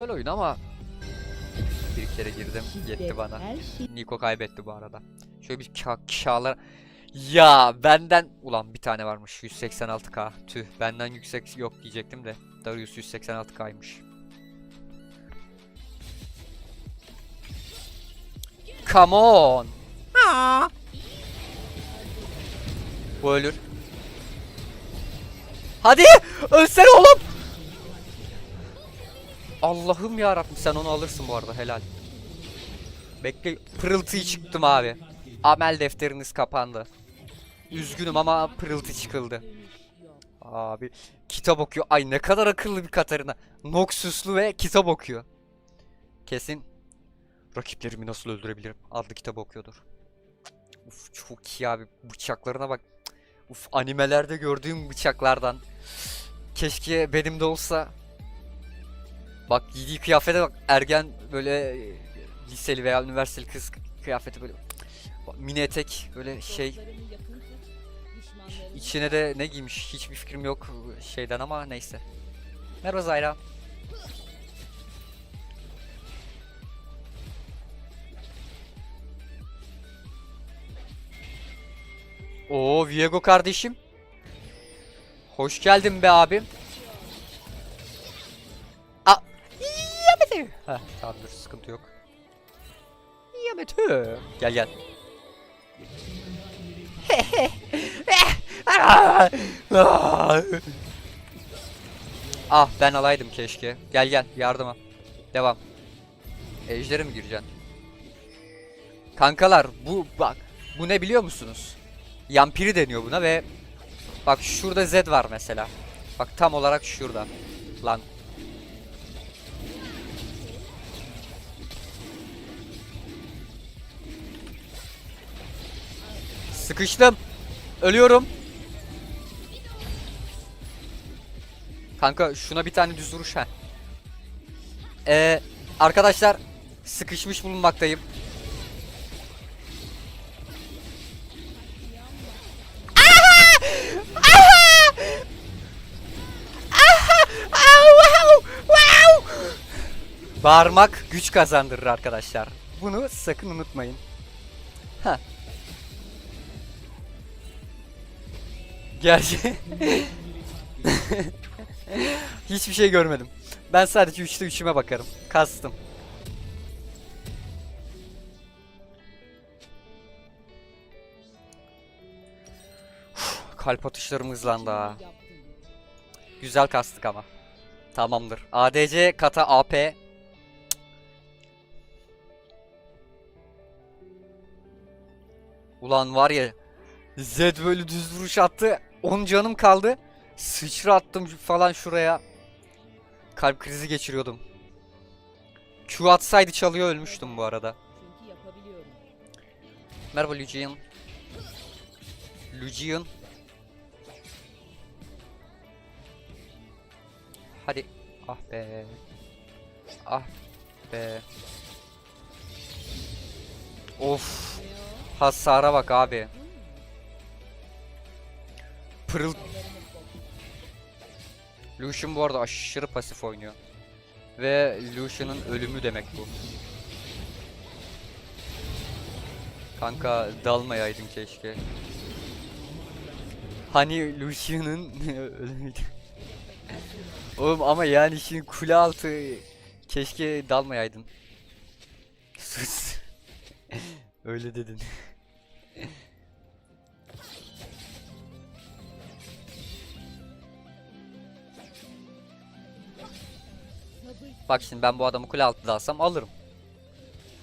Güzel oyun ama bir kere girdim yetti bana. Niko kaybetti bu arada. Şöyle bir ka kağlar... Ya benden... Ulan bir tane varmış 186k. Tüh benden yüksek yok diyecektim de. Darius 186k'ymış. Come on. Aa. Bu ölür. Hadi ölsene oğlum. Allah'ım ya Rabbim sen onu alırsın bu arada helal. Bekle pırıltıyı çıktım abi. Amel defteriniz kapandı. Üzgünüm ama pırıltı çıkıldı. Abi kitap okuyor. Ay ne kadar akıllı bir Katarina. Noxus'lu ve kitap okuyor. Kesin rakiplerimi nasıl öldürebilirim adlı kitap okuyordur. Uf çok iyi abi bıçaklarına bak. Uf animelerde gördüğüm bıçaklardan. Keşke benim de olsa. Bak giydiği kıyafete bak ergen böyle e, liseli veya üniversiteli kız kıyafeti böyle bak, mini etek böyle şey içine de ne giymiş hiçbir fikrim yok şeyden ama neyse. Merhaba Zayra. Oo Viego kardeşim. Hoş geldin be abim. Heh tamam dur sıkıntı yok. Yamete. Gel gel. ah ben alaydım keşke. Gel gel yardıma. Devam. Ejder'e mi gireceksin? Kankalar bu bak. Bu ne biliyor musunuz? Yampiri deniyor buna ve bak şurada Z var mesela. Bak tam olarak şurada. Lan. Sıkıştım. Ölüyorum. Kanka şuna bir tane düz vuruş ha. Ee, arkadaşlar sıkışmış bulunmaktayım. Bağırmak güç kazandırır arkadaşlar. Bunu sakın unutmayın. Ha. Gerçi Hiçbir şey görmedim. Ben sadece 3'te 3'üme bakarım. Kastım. Uf, Kalp atışlarım hızlandı ha. Güzel kastık ama. Tamamdır. ADC kata AP. Ulan var ya Z böyle düz vuruş attı. 10 canım kaldı. Sıçra attım falan şuraya. Kalp krizi geçiriyordum. Q atsaydı çalıyor ölmüştüm bu arada. Merhaba Lucian. Lucian. Hadi. Ah be. Ah be. Of. Hasara bak abi. Pırıl. Lucian bu arada aşırı pasif oynuyor. Ve Lucian'ın ölümü demek bu. Kanka dalmayaydın keşke. Hani Lucian'ın ölümüydü. Oğlum ama yani şimdi kule altı keşke dalmayaydın. Sus. Öyle dedin. Bak şimdi ben bu adamı kule altı dalsam alırım.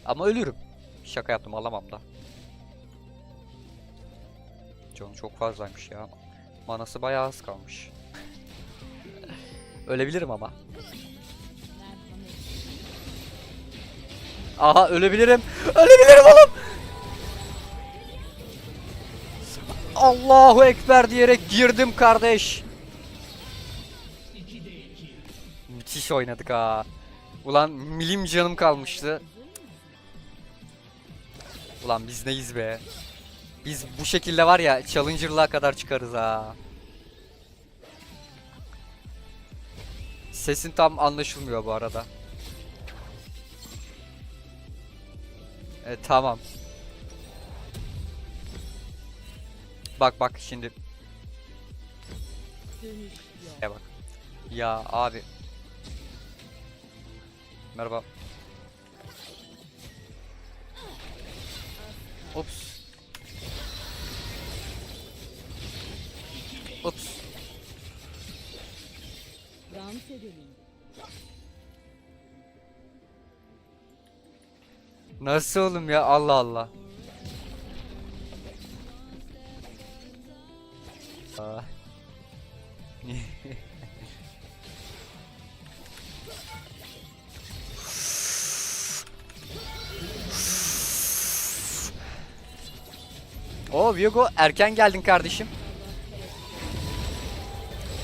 Ama ölürüm. Şaka yaptım alamam da. Canı çok fazlaymış ya. Manası bayağı az kalmış. Ölebilirim ama. Aha ölebilirim. Ölebilirim oğlum. Allahu Ekber diyerek girdim kardeş. Müthiş oynadık ha. Ulan milim canım kalmıştı. Ulan biz neyiz be. Biz bu şekilde var ya Challenger'lığa kadar çıkarız ha. Sesin tam anlaşılmıyor bu arada. E, tamam. Bak bak şimdi. Ya bak. Ya abi Merhaba. Ops. Ops. Dans edelim. Nasıl oğlum ya? Allah Allah. Oo Viego erken geldin kardeşim.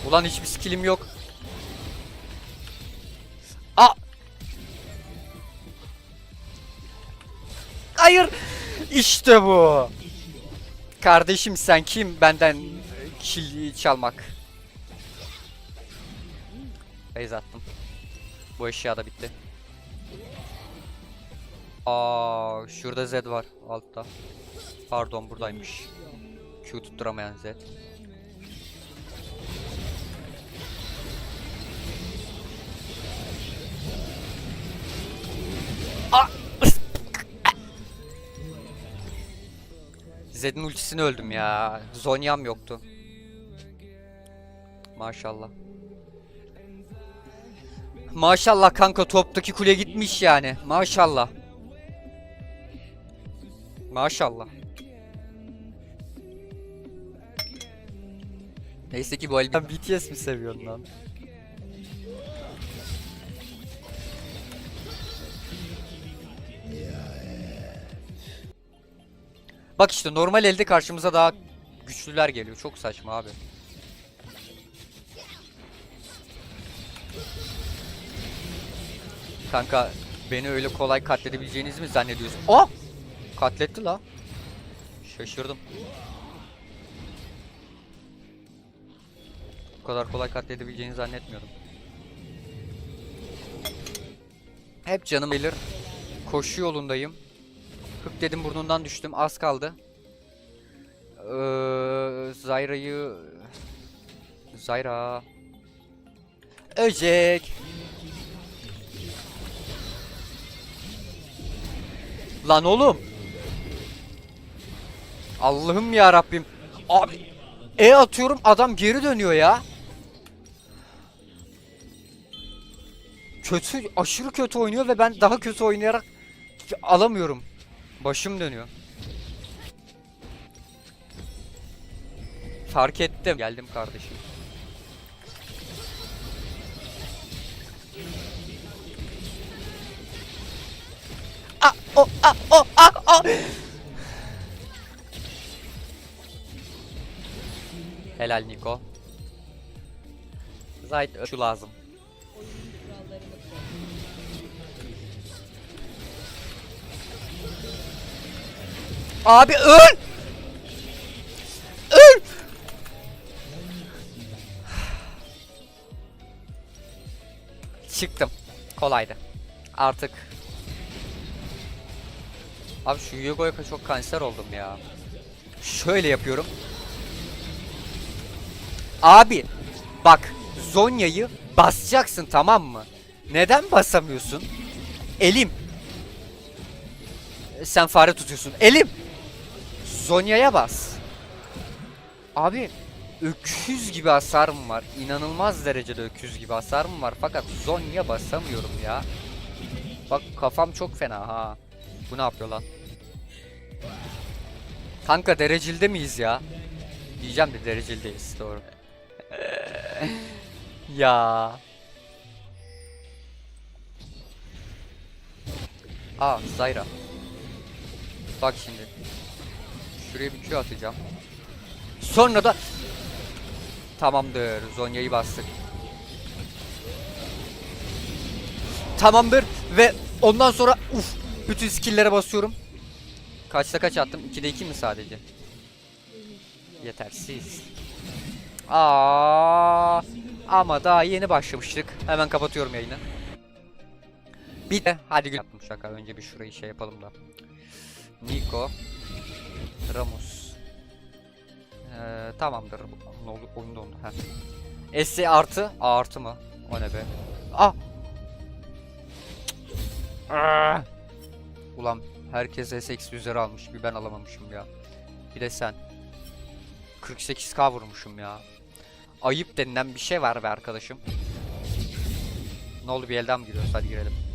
Ulan hiçbir skillim yok. Aa! Hayır. İşte bu. Kardeşim sen kim benden kill çalmak? Beyz attım. Bu eşya da bitti. Aa, şurada Z var altta. Pardon buradaymış. Q tutturamayan Z. Zed'in ultisini öldüm ya. Zonya'm yoktu. Maşallah. Maşallah kanka toptaki kule gitmiş yani. Maşallah. Maşallah. Neyse ki bu albüm BTS mi seviyorsun lan? Bak işte normal elde karşımıza daha güçlüler geliyor. Çok saçma abi. Kanka beni öyle kolay katledebileceğinizi mi zannediyorsun? Oh! Katletti la. Şaşırdım. Kadar kolay katledebileceğini zannetmiyordum. Hep canım gelir. Koşu yolundayım. Hık dedim burnundan düştüm. Az kaldı. Ee, Zayra'yı... Zayra... Öcek. Lan oğlum. Allah'ım ya Rabbim. Abi E atıyorum adam geri dönüyor ya. Kötü, aşırı kötü oynuyor ve ben daha kötü oynayarak alamıyorum. Başım dönüyor. Fark ettim. Geldim kardeşim. Ah, o, ah, o, ah, o. Helal Niko. Zayt şu lazım. Abi öl! Öl! Çıktım. Kolaydı. Artık. Abi şu Yugo'ya çok kanser oldum ya. Şöyle yapıyorum. Abi bak Zonya'yı basacaksın tamam mı? Neden basamıyorsun? Elim. Sen fare tutuyorsun. Elim. Zonya'ya bas. Abi öküz gibi hasarım var. İnanılmaz derecede öküz gibi hasarım var. Fakat Zonya basamıyorum ya. Bak kafam çok fena ha. Bu ne yapıyor lan? Kanka derecilde miyiz ya? Diyeceğim de derecildeyiz doğru. ya. Aa Zyra. Bak şimdi. Şuraya bir Q atacağım. Sonra da Tamamdır. Zonya'yı bastık. Tamamdır ve ondan sonra uf bütün skill'lere basıyorum. Kaçta kaç attım? 2'de 2 mi sadece? Yetersiz. Aa, ama daha yeni başlamıştık. Hemen kapatıyorum yayını. Bir de hadi gül yaptım şaka. Önce bir şurayı şey yapalım da. Nico. Ramus. Ee, tamamdır. Ne oldu? Oyun dondu. Heh. S artı. A artı mı? O ne be? Ah! Ah! Ulan herkes S üzeri almış. Bir ben alamamışım ya. Bir de sen. 48k vurmuşum ya. Ayıp denilen bir şey var be arkadaşım. Ne oldu bir elden mi giriyoruz? Hadi girelim.